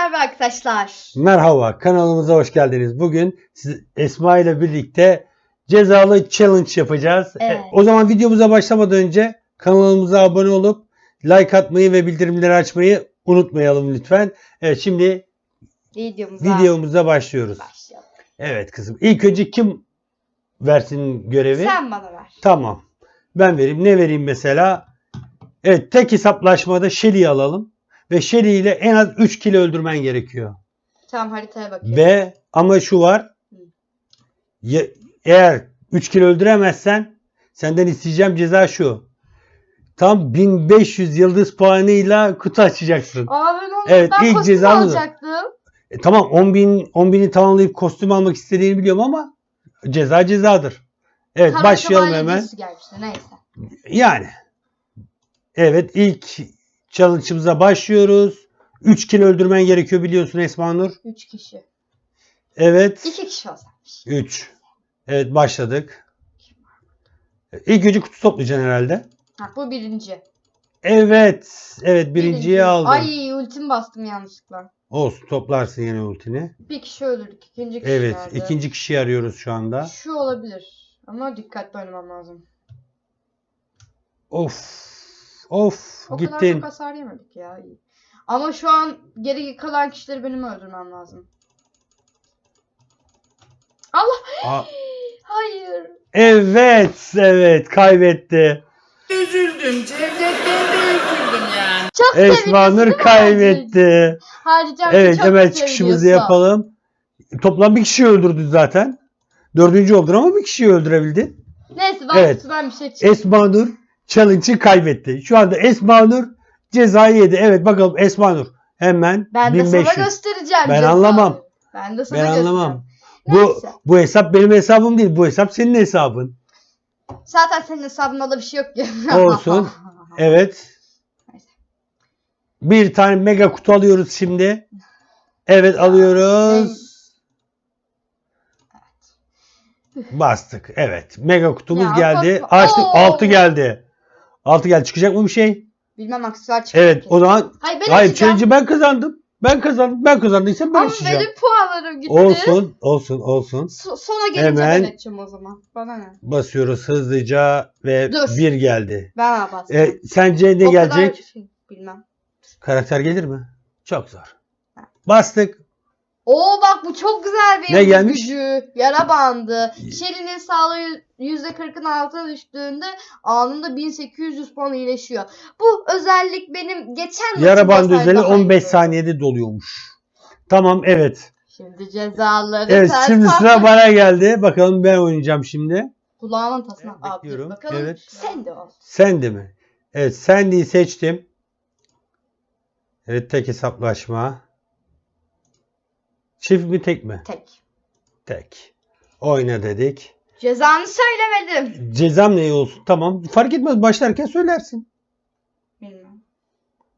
merhaba arkadaşlar. Merhaba, kanalımıza hoş geldiniz. Bugün siz Esma ile birlikte cezalı challenge yapacağız. Evet. E, O zaman videomuza başlamadan önce kanalımıza abone olup like atmayı ve bildirimleri açmayı unutmayalım lütfen. Evet, şimdi Videomuza videomuza başlıyoruz. başlayalım. Evet kızım. İlk önce kim versin görevi? Sen bana ver. Tamam. Ben vereyim. Ne vereyim mesela? Evet, tek hesaplaşmada Shelly'i alalım. Ve Shelly ile en az 3 kilo öldürmen gerekiyor. Tamam haritaya bakıyorum. Ve ama şu var. Ya, eğer 3 kilo öldüremezsen senden isteyeceğim ceza şu. Tam 1500 yıldız puanıyla kutu açacaksın. Aa ben Evet, ben ilk cezamız alacaktım. E, tamam 10.000 10.000'i tamamlayıp kostüm almak istediğini biliyorum ama ceza cezadır. Evet Karakter başlayalım hemen. gelmişti, Neyse. Yani. Evet ilk challenge'ımıza başlıyoruz. 3 kilo öldürmen gerekiyor biliyorsun Esma Nur. 3 kişi. Evet. 2 kişi olsaymış. 3. Evet başladık. İlk önce kutu toplayacaksın herhalde. Ha, bu birinci. Evet. Evet birinciyi Birinci. aldın. Ay ultim bastım yanlışlıkla. Olsun toplarsın yine ultini. Bir kişi öldürdük. İkinci kişi Evet nerede? ikinci kişiyi arıyoruz şu anda. Şu olabilir. Ama dikkatli oynamam lazım. Of. Of O kadar gittin. çok hasar yemedik ya. Ama şu an geri kalan kişileri benim öldürmem lazım. Allah! Aa, Hayır. evet evet kaybetti. Üzüldüm. Cevdet'ten de üzüldüm yani. Çok Esma Nur kaybetti. Harcayacağım Evet çok hemen çıkışımızı yapalım. Toplam bir kişiyi öldürdü zaten. Dördüncü oldun ama bir kişiyi öldürebildin. Neyse ben Evet. bir şey çıktı. Esma Nur challenge'ı kaybetti. Şu anda Esma Nur cezayı yedi. Evet bakalım Esma Nur. Hemen ben de 1500. sana göstereceğim. Ben cezayı. anlamam. Ben de sana ben anlamam. Bu Neyse. bu hesap benim hesabım değil. Bu hesap senin hesabın. Zaten senin hesabında da bir şey yok ki. Olsun. Evet. Bir tane mega kutu alıyoruz şimdi. Evet alıyoruz. Bastık. Evet. Mega kutumuz Ya, geldi. Açtık. 6 geldi. 6 geldi. Çıkacak mı bir şey? Bilmem aksesuar çıktı. Evet. O zaman Hayır ben hayır açacağım. challenge'ı ben kazandım. Ben kazandım. Ben kazandıysam ben Ama açacağım. benim puanlarım gitti. Olsun. Olsun. Olsun. So- sona gelince Hemen- ben açacağım o zaman. Bana ne? Basıyoruz hızlıca ve Dur. 1 geldi. Ben bastım. E, sence ne O kadar gelecek? şey- bilmem. Karakter gelir mi? Çok zor. Bastık. Oo bak bu çok güzel bir Ne gelmiş? gücü. Yara bandı. Shelly'nin sağlığı %40'ın altına düştüğünde anında 1800 puan iyileşiyor. Bu özellik benim geçen Yara bandı olsaydı üzeri daha 15 iyiydi. saniyede doluyormuş. Tamam evet. Şimdi cezaları Evet sen şimdi sıra bana geldi. Bakalım ben oynayacağım şimdi. Kulağının tasına Evet, al. bekliyorum. Bakalım Evet. sen de ol. Sen de mi? Evet Sandy'yi seçtim. Evet tek hesaplaşma. Çift mi tek mi? Tek. Tek. Oyna dedik. Cezanı söylemedim. Cezam ne olsun? Tamam. Fark etmez. Başlarken söylersin. Bilmem.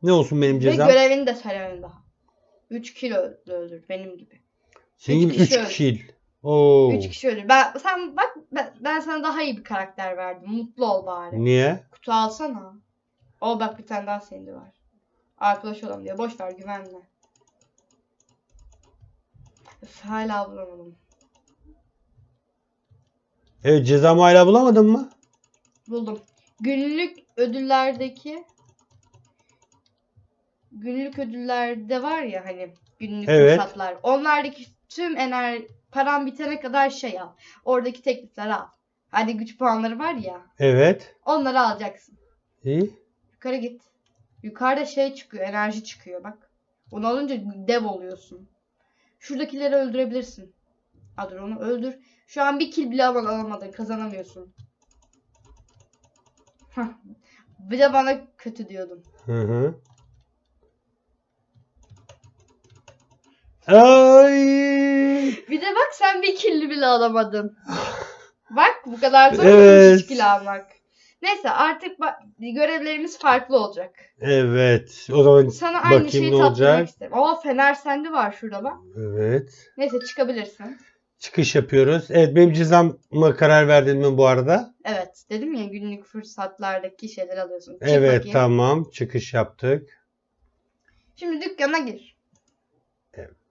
Ne olsun benim Ve cezam? görevini de söylemedim daha. 3 kilo öldür benim gibi. Senin gibi üç 3 kişi. Oo. 3 kişi öldür. Ben sen bak ben, ben sana daha iyi bir karakter verdim. Mutlu ol bari. Niye? Kutu alsana. O bak bir tane daha senin de var. Arkadaş olalım diye. Boş ver güvenme. Üf, hala bulamadım. Evet cezamı hala bulamadın mı? Buldum. Günlük ödüllerdeki günlük ödüllerde var ya hani günlük Evet. fırsatlar. Onlardaki tüm ener paran bitene kadar şey al. Oradaki teklifleri al. Hadi güç puanları var ya. Evet. Onları alacaksın. İyi. Yukarı git. Yukarıda şey çıkıyor, enerji çıkıyor bak. Onu alınca dev oluyorsun. Şuradakileri öldürebilirsin. Ha dur onu öldür. Şu an bir kill bile alamadın, kazanamıyorsun. Bir de bana kötü diyordun. Hı hı. Ay. Bir de bak sen bir kill bile alamadın. bak bu kadar zor Evet. evet. kill almak. Neyse artık görevlerimiz farklı olacak. Evet. O zaman Sana aynı bakayım şeyi ne olacak. isterim. Aa fener sende var şurada bak. Evet. Neyse çıkabilirsin. Çıkış yapıyoruz. Evet benim cezama karar verdin mi bu arada? Evet dedim ya günlük fırsatlardaki şeyler alıyorsun. Çık evet bakayım. tamam. Çıkış yaptık. Şimdi dükkana gir.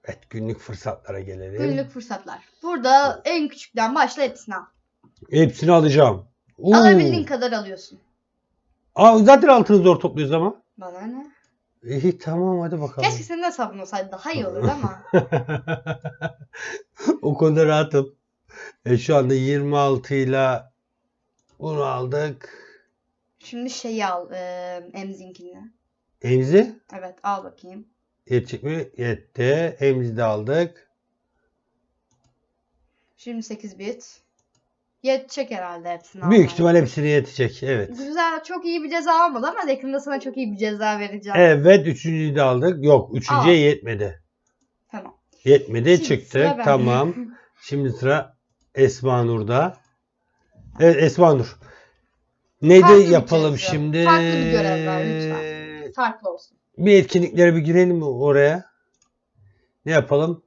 Evet günlük fırsatlara gelelim. Günlük fırsatlar. Burada en küçükten başla hepsini al. Hepsini alacağım. Oo. Alabildiğin kadar alıyorsun. Aa, zaten altını zor topluyoruz ama. Bana ne? İyi tamam hadi bakalım. Keşke senin hesabın olsaydı daha iyi olurdu ama. o konuda rahatım. E, şu anda 26 ile bunu aldık. Şimdi şeyi al. E, emzinkini. Emzi Evet al bakayım. yetecek mi? Yetti. Emzi de aldık. Şimdi 8 bit. Yetecek herhalde hepsini Büyük almaya. ihtimal hepsini yetecek. Evet. Güzel çok iyi bir ceza almadı ama yakında sana çok iyi bir ceza vereceğim. Evet üçüncüyü de aldık. Yok üçüncüye Aa. yetmedi. Tamam. Yetmedi Şimdi bende. Tamam. Şimdi sıra Esma Nur'da. Evet Esma Nur. Neydi Farklı yapalım ceza. şimdi? Farklı bir görev ver lütfen. Farklı olsun. Bir etkinliklere bir girelim mi oraya? Ne yapalım?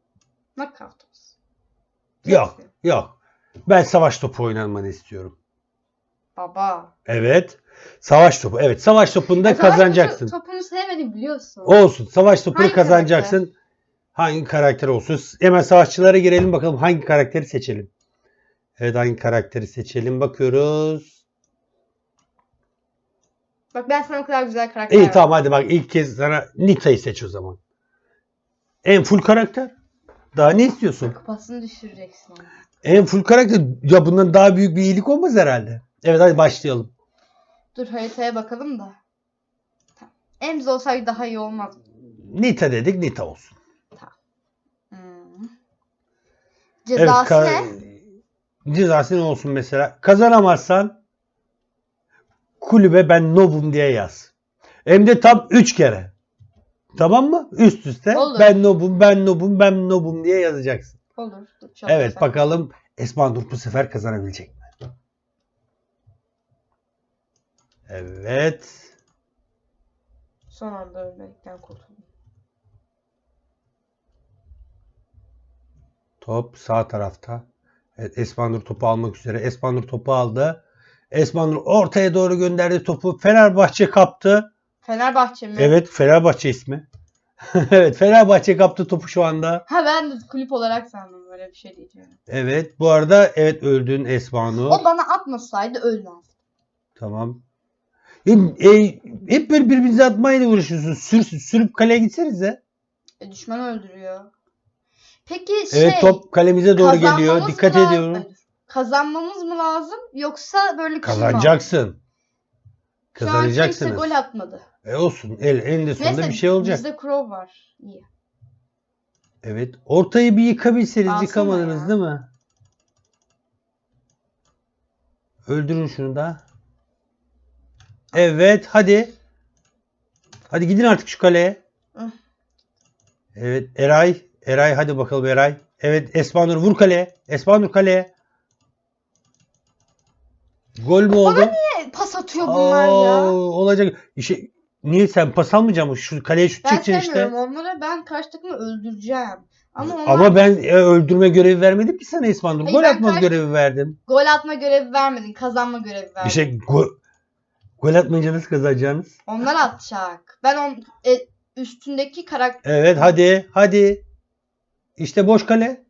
Knockout olsun. Yok. Yok. Ben savaş topu oynanmanı istiyorum. Baba. Evet. Savaş topu. Evet. Savaş topunda Ya savaş kazanacaksın. topu- Topunu sevmedim biliyorsun. Olsun. Savaş topunu Hangi kazanacaksın. Hangi karakter olsun? Hemen savaşçılara girelim bakalım hangi karakteri seçelim. Evet hangi karakteri seçelim bakıyoruz. Bak ben sana o kadar güzel karakter İyi verdim. tamam hadi bak ilk kez sana Nita'yı seç o zaman. En full karakter. Daha ne istiyorsun? Kupasını düşüreceksin onu. En full karakter. Ya bundan daha büyük bir iyilik olmaz herhalde. Evet hadi başlayalım. Dur haritaya bakalım da. Tamam. Emz olsaydı daha iyi olmaz. Nita dedik Nita olsun. Hmm. Evet, Cezası ka- ne? Cezası ne olsun mesela? Kazanamazsan kulübe ben nobum diye yaz. Hem de tam 3 kere. Tamam mı? Üst üste. Olur. Ben nobum, ben nobum, ben nobum diye yazacaksın. Olur. Dur, çok Evet güzel. bakalım Esma Nur bu sefer kazanabilecek mi? Evet. Son anda ölmekten kurtuldum. Top sağ tarafta. Evet Esma Nur topu almak üzere. Esma Nur topu aldı. Esma Nur ortaya doğru gönderdi topu. Fenerbahçe kaptı. Fenerbahçe mi? Evet Fenerbahçe ismi. evet Fenerbahçe kaptı topu şu anda. Ha ben de kulüp olarak sandım böyle bir şey diyeceğim. Evet bu arada evet öldün Esma Nur. O bana atmasaydı ölmez. Tamam. E, e, hep böyle birbirinize atmayla uğraşıyorsunuz. Sür, sürüp kaleye gitsenize. E, düşman öldürüyor. Peki şey Evet top kalemize doğru geliyor. Dikkat lazım- ediyorum. Kazanmamız mı lazım yoksa böyle mi Kazanacaksın. aldı? Şu an kimse Kazanacaksınız. gol atmadı. E olsun. El, eninde sonunda Neyse bir şey olacak. bizde Crow var. İyi. Evet. Ortayı bir yıkabilseniz Alsana yıkamadınız ya. değil mi? Öldürün şunu da. Evet hadi. Hadi gidin artık şu kaleye. Evet Eray. Eray hadi bakalım Eray. Evet Esmanur vur kaleye. Esmanur kaleye. Gol mü oldu? E, pas atıyor bunlar Aa, ya. Olacak. İşte, niye sen pas almayacak mısın? Şu kaleye şut Ben çekeceksin işte. sevmiyorum onlara. Ben karşı takımı öldüreceğim. Ama onlar Ama ben e, öldürme görevi vermedim ki sana İsmail. Hayır, Gol ben atma karşı- görevi verdim. gol atma görevi vermedin. Kazanma görevi verdin. İşte go gol atmayınca nasıl kazanacaksınız? Onlar atacak. Ben on e, üstündeki karakter Evet hadi hadi. İşte boş kale.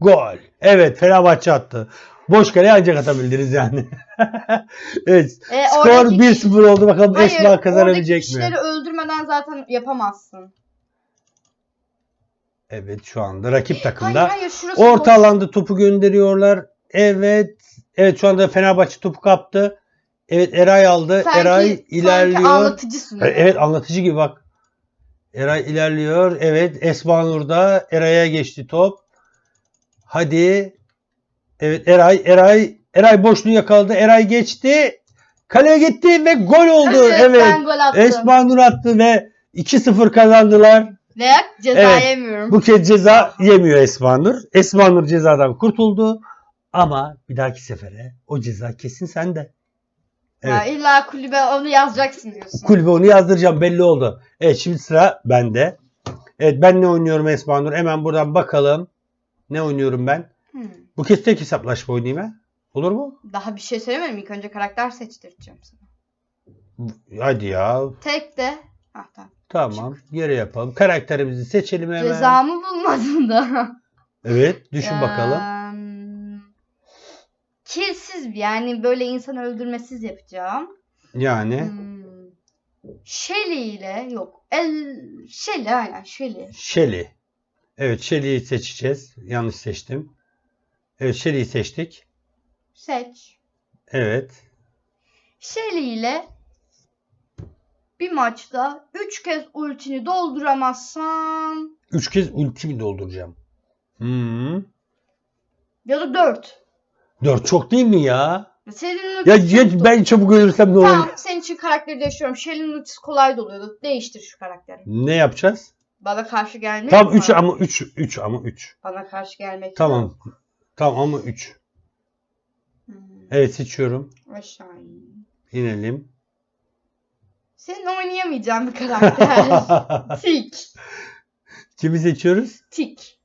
Gol. Evet Fenerbahçe attı. Boş kale ancak atabildiniz yani. evet. e, Skor oradaki- 1-0 oldu. Bakalım Hayır, Esma kazanabilecek mi? kişileri öldürmeden zaten yapamazsın. Evet şu anda rakip takımda. Hayır hayır şurası Orta boş. alanda topu gönderiyorlar. Evet. Evet şu anda Fenerbahçe topu kaptı. Evet Eray aldı. Sanki- Eray Sanki ilerliyor. anlatıcısın. E- Evet anlatıcı gibi bak. Eray ilerliyor. Evet Esma Nur'da Eray'a geçti top. Hadi. Evet Eray Eray Eray boşluğu yakaladı. Eray geçti. Kaleye gitti ve gol oldu. Evet. ben gol attım. Esma Nur attı ve 2-0 kazandılar. Ve ceza Evet, yemiyorum. Bu kez ceza yemiyor Esma Nur. Esma Nur cezadan kurtuldu. Ama bir dahaki sefere o ceza kesin sende. Ya illa kulübe onu yazacaksın diyorsun. Kulübe onu yazdıracağım belli oldu. Evet şimdi sıra bende. Evet ben ne oynuyorum Esma Nur? Hemen buradan bakalım. Ne oynuyorum ben? Hmm. Bu kez tek hesaplaşma oynayayım ha? Olur mu? Daha bir şey söylemedim. İlk önce karakter seçtireceğim sana. Hadi ya. Tek de Ah tamam. Tamam. Geri yapalım. Karakterimizi seçelim hemen. Cezamı bulmadım da. Evet. Düşün bakalım. Kilsiz bir yani böyle insan öldürmesiz yapacağım. Yani Hmm. Shelly ile yok. El Shelly aynen Shelly. Shelly. Evet Shelly'yi seçeceğiz. Yanlış seçtim. Evet Shelly'yi seçtik. Seç. Evet. Shelly ile bir maçta 3 kez ultini dolduramazsan Üç kez ultimi dolduracağım. Hmm. ya da 4. Dört çok değil mi ya? Senin Ya ultisi çok- ben çabuk ölürsem ne olur? Tamam senin için karakteri değiştiriyorum. Shelly'nin ultisi kolay doluyordu. Değiştir şu karakteri. Ne yapacağız? Bana karşı gelmek Tam mi 3 var? ama 3 3 ama 3. Bana karşı gelmek Tamam. Tamam ama 3. Hmm. Evet seçiyorum. Aşağı in. İnelim. Senin oynayamayacağın bir karakter. Tik. Kimi seçiyoruz? Tik.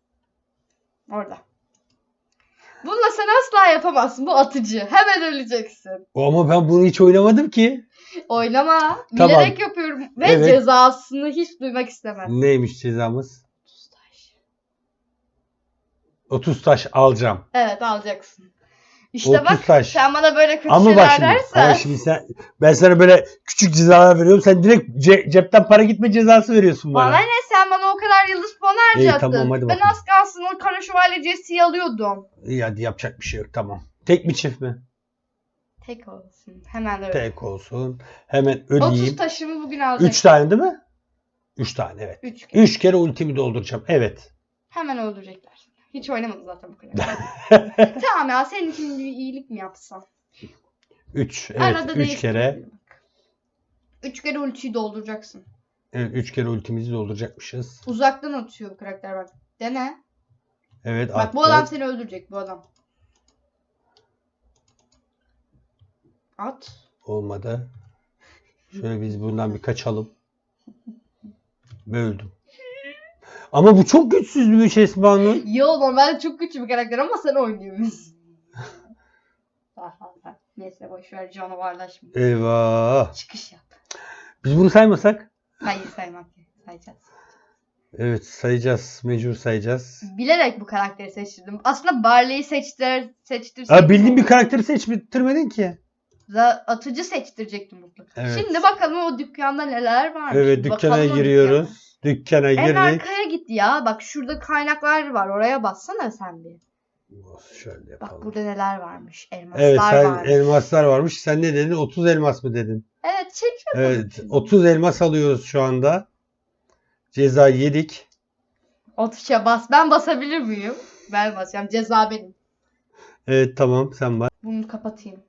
Orada. Bununla sen asla yapamazsın. Bu atıcı. Hemen öleceksin. Ama ben bunu hiç oynamadım ki. Oynama. Tamam. Bilerek yapıyorum. Ve Evet. cezasını hiç duymak istemem. Neymiş cezamız? 30 taş alacağım. Evet alacaksın. İşte 30 bak taş. sen bana böyle kötü Ama bak şeyler şimdi, dersen. ama şimdi sen, ben sana böyle küçük cezalar veriyorum. Sen direkt ce- cepten para gitme cezası veriyorsun bana. Bana ne sen bana o kadar yıldız puanı İyi, harcattın. tamam, hadi ben bakalım. az kalsın o kara şövalye Jesse'yi alıyordum. İyi hadi yapacak bir şey yok tamam. Tek mi çift mi? Tek olsun. Hemen öyle. Tek olsun. Hemen 30 öleyim. taşımı bugün alacaksın. 3 tane değil mi? 3 tane evet. 3 kere. 3 kere ultimi dolduracağım. Evet. Hemen öldürecekler. Hiç oynamadım zaten bu kadar. tamam ya senin için bir iyilik mi yapsam? 3. Evet Arada 3 kere. değiştirebilirim. Üç kere ultiyi dolduracaksın. Evet 3 kere ultimizi dolduracakmışız. Uzaktan atıyor bu karakter bak. Dene. Evet Bak bu attık. adam seni öldürecek bu adam. At. Olmadı. Şöyle biz bundan bir kaçalım. Böldüm. Ama bu çok güçsüz bir şey Esma Yo normalde çok güçlü bir karakter ama sen oynuyorsun. Neyse boşver canavarlaşma. Eyvah. Çıkış yap. Biz bunu saymasak? Hayır saymak yok. Sayacağız. Evet sayacağız. Mecbur sayacağız. Bilerek bu karakteri seçtirdim. Aslında Barley'i seçtir, seçtirseydim. Ha, bildiğin bir karakteri seçtirmedin ki. Za- atıcı seçtirecektim mutlaka. Evet. Şimdi bakalım o dükkanda neler var. Evet dükkana giriyoruz. Dükkana En girdik. arkaya git ya. Bak şurada kaynaklar var. Oraya bassana sen bir. Şöyle Bak yapalım. burada neler varmış. Elmaslar Evet sen varmış. elmaslar varmış. Sen ne dedin? 30 elmas mı dedin? Evet çek Evet 30 elmas alıyoruz şu anda. Ceza yedik. O tuşa bas. Ben basabilir miyim? Ben basacağım. Ceza benim. Evet tamam sen bak. Bunu kapatayım.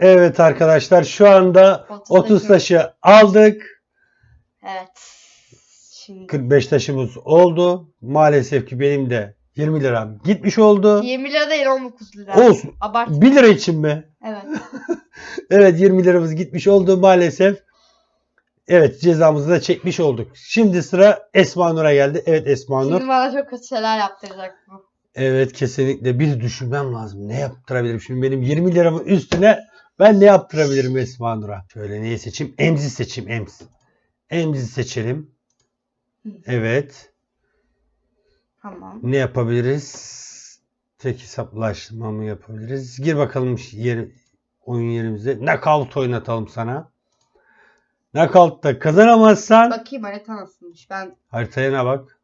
Evet arkadaşlar şu anda 30 30 taşı. taşı aldık. Evet. Şimdi 45 taşımız oldu. Maalesef ki benim de 20 liram gitmiş oldu. 20 lira değil 19 lira. Olsun. Abart. 1 lira için mi? Evet. Evet 20 liramız gitmiş oldu maalesef. Evet cezamızı da çekmiş olduk. Şimdi sıra Esma Nur'a geldi. Evet Esma Nur. Şimdi bana çok kötü şeyler yaptıracak bu. Evet kesinlikle bir düşünmem lazım. Ne yaptırabilirim? Şimdi benim 20 liramın üstüne ben ne yaptırabilirim Esma Nur'a? Şöyle neyi seçeyim? Emzi seçeyim. Emz. Emzi seçelim. Evet. Tamam. Ne yapabiliriz? Tek hesaplaşma mı yapabiliriz? Gir bakalım yer, oyun yerimize. Knockout oynatalım sana. Knockout'ta kazanamazsan Bakayım harita nasılmış. Ben haritaya ne bak.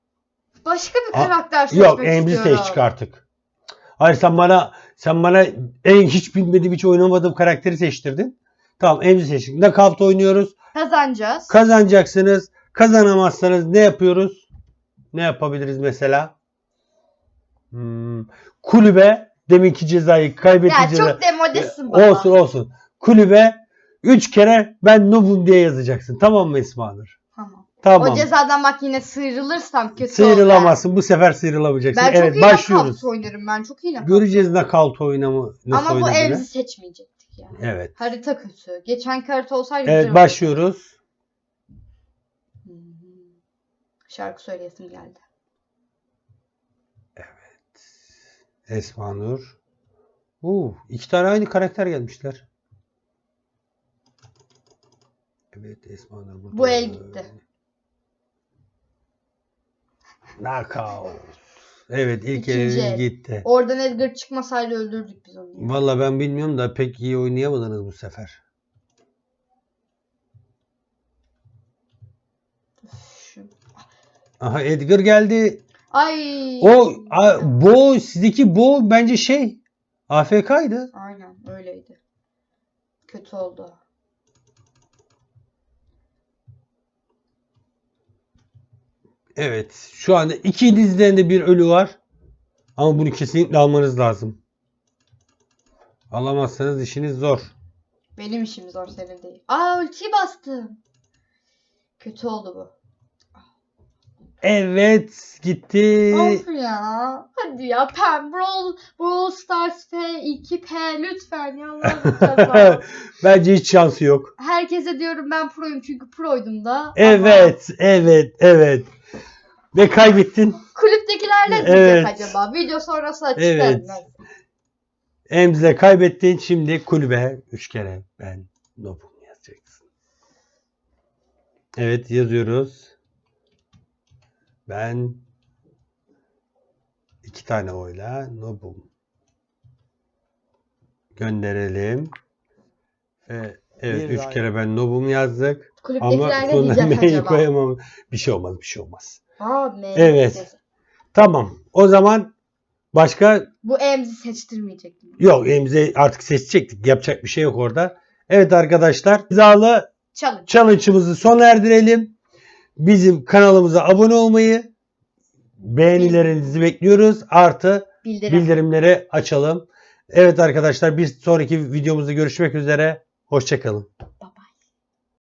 başka bir Aa, karakter seçmek Yok Emzi istiyorum. seç çık artık. Hayır sen bana sen bana en hiç bilmediğim hiç oynamadığım karakteri seçtirdin. Tamam Emzi seçtik. Knockout oynuyoruz. Kazanacağız. Kazanacaksınız. Kazanamazsanız ne yapıyoruz? Ne yapabiliriz mesela? Hmm, kulübe deminki cezayı kaybetti ya çok demodesin baba. Olsun olsun. Kulübe 3 kere ben noobum diye yazacaksın. Tamam mı Nur? Tamam. O cezadan bak yine sıyrılırsam kötü olur. Sıyrılamazsın. Bu sefer sıyrılamayacaksın. Ben çok evet iyi başlıyoruz. knockout oynarım ben. Çok iyi knockout. Göreceğiz knockout oynamı nasıl Ama bu oynadığını. Emzi seçmeyecektik yani. Evet. Harita kötü. Geçen harita olsaydı Evet güzel başlıyoruz. hı. Şarkı söyleyesim geldi. Esma Nur Oo, iki tane aynı karakter gelmişler. Evet Esma Nur. Bu el gitti. Knockout. Evet ilk İkinci el el. gitti. Oradan Edgar çıkmasaydı öldürdük biz onu. Valla ben bilmiyorum da pek iyi oynayamadınız bu sefer. Şu- Aha Edgar geldi. Ay. O a, Bo sizdeki Bo bence şey AFK'ydı. Aynen öyleydi. Kötü oldu. Evet. Şu anda ikinizden de bir ölü var. Ama bunu kesinlikle almanız lazım. Alamazsanız işiniz zor. Benim işim zor senin değil. Aa ultiyi bastım. Kötü oldu bu. Evet gitti. Of ya. Hadi ya Pem Brawl, Brawl Stars P 2P lütfen ya. Bence hiç şansı yok. Herkese diyorum ben proyum çünkü proydum da. Ama Evet, evet, evet. Ve kaybettin. kulüptekiler ne Evet. diyecek acaba? Video sonrası açıklarım Evet. ben. Emzle kaybettin. Şimdi kulübe 3 kere ben nobum yazacaksın. Evet yazıyoruz. Ben iki tane oyla nobum. Gönderelim. Ve evet Bir üç daha kere ben nobum yazdık. Ama Kulüptekiler ne sonuna acaba? koyamam. Bir şey olmaz, bir şey olmaz. M Evet. Tamam. O zaman başka Bu Emzi seçtirmeyecektim. yok emzi artık seçecektik. Yapacak bir şey yok orada. Evet arkadaşlar. İmzalı Challenge. challenge'ımızı sona erdirelim. Bizim kanalımıza abone olmayı, beğenilerinizi bekliyoruz. Artı Bildirim. bildirimleri açalım. Evet arkadaşlar bir sonraki videomuzda görüşmek üzere. Hoşçakalın.